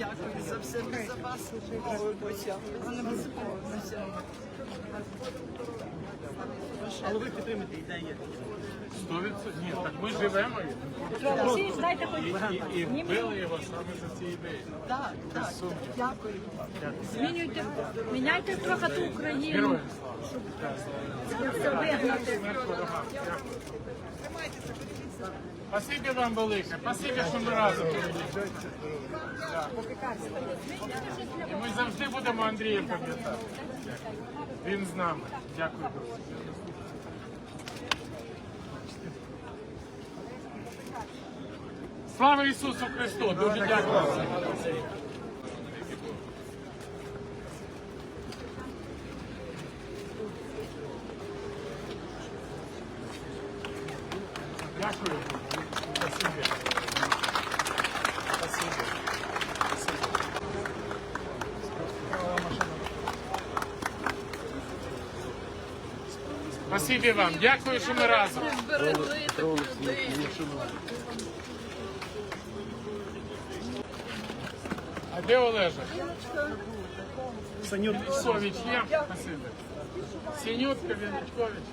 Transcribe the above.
дякую за все за вас. Вона безумовно. Але ви підтримуєте ідеї. Сто відсотків. Ні, так ми живемо Олексій, дайте хоч і, і, вбили його саме за ці ідеї. Так, так, дякую. змінюйте, міняйте трохи ту Україну, Героям. щоб все вигнати. Спасибі вам велике, спасибі, що ми разом. І ми завжди будемо Андрія пам'ятати. Він з нами. Дякую. друзі. Слава Ісусу Христу! Дуже дякую. Дякую. Спасибі. Спасибі. Вам. Дякую, що ми разом. А де Олежа? Санюк. Совіч є? Спасибі. Синютка, Віночкович.